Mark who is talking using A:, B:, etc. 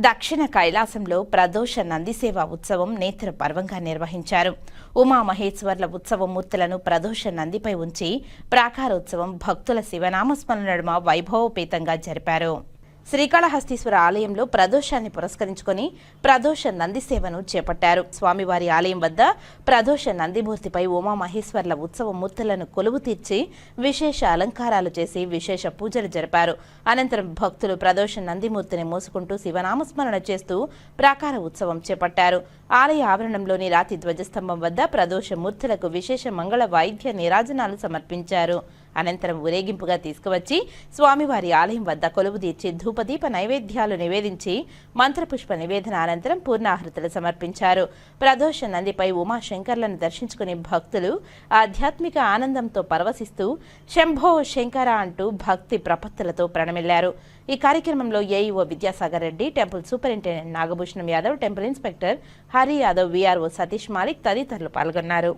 A: దక్షిణ కైలాసంలో ప్రదోష నందిసేవ ఉత్సవం నేత్ర పర్వంగా నిర్వహించారు. ఉమామహేశ్వర్ల ఉత్సవమూర్తులను ప్రదోష నందిపై ఉంచి ప్రాకారోత్సవం భక్తుల శివనామస్మరణ నడుమ వైభవోపేతంగా జరిపారు. శ్రీకాళహస్తీశ్వర ఆలయంలో ప్రదోషాన్ని పురస్కరించుకొని ప్రదోష నంది సేవను చేపట్టారు. స్వామివారి ఆలయం వద్ద ప్రదోష నందిమూర్తిపై ఉమామహేశ్వర్ల ఉత్సవ మూర్తులను కొలువు తీర్చి విశేష అలంకారాలు చేసి విశేష పూజలు జరిపారు. అనంతరం భక్తులు ప్రదోష నందిమూర్తిని మోసుకుంటూ శివనామస్మరణ చేస్తూ ప్రాకార ఉత్సవం చేపట్టారు. ఆలయ ఆవరణంలోని రాతి ధ్వజస్తంభం వద్ద ప్రదోష మూర్తులకు విశేష మంగళ వాయిద్య నీరాజనాలు సమర్పించారు. అనంతరం ఊరేగింపుగా తీసుకువచ్చి స్వామివారి ఆలయం వద్ద కొలువు తీర్చి ధూపదీప నైవేద్యాలు నివేదించి మంత్రపుష్ప నివేదన అనంతరం పూర్ణాహృతులు సమర్పించారు. ప్రదోష నందిపై ఉమాశంకర్లను దర్శించుకుని భక్తులు ఆధ్యాత్మిక ఆనందంతో పరవశిస్తూ శంభో శంకర అంటూ భక్తి ప్రపత్తులతో ప్రణమిల్లారు. ఈ కార్యక్రమంలో AEO Vidyasagar Reddy temple superintendent Nagabhushanam Yadav temple inspector Hari Yadav VRO Satish Malik తదితరులు పాల్గొన్నారు.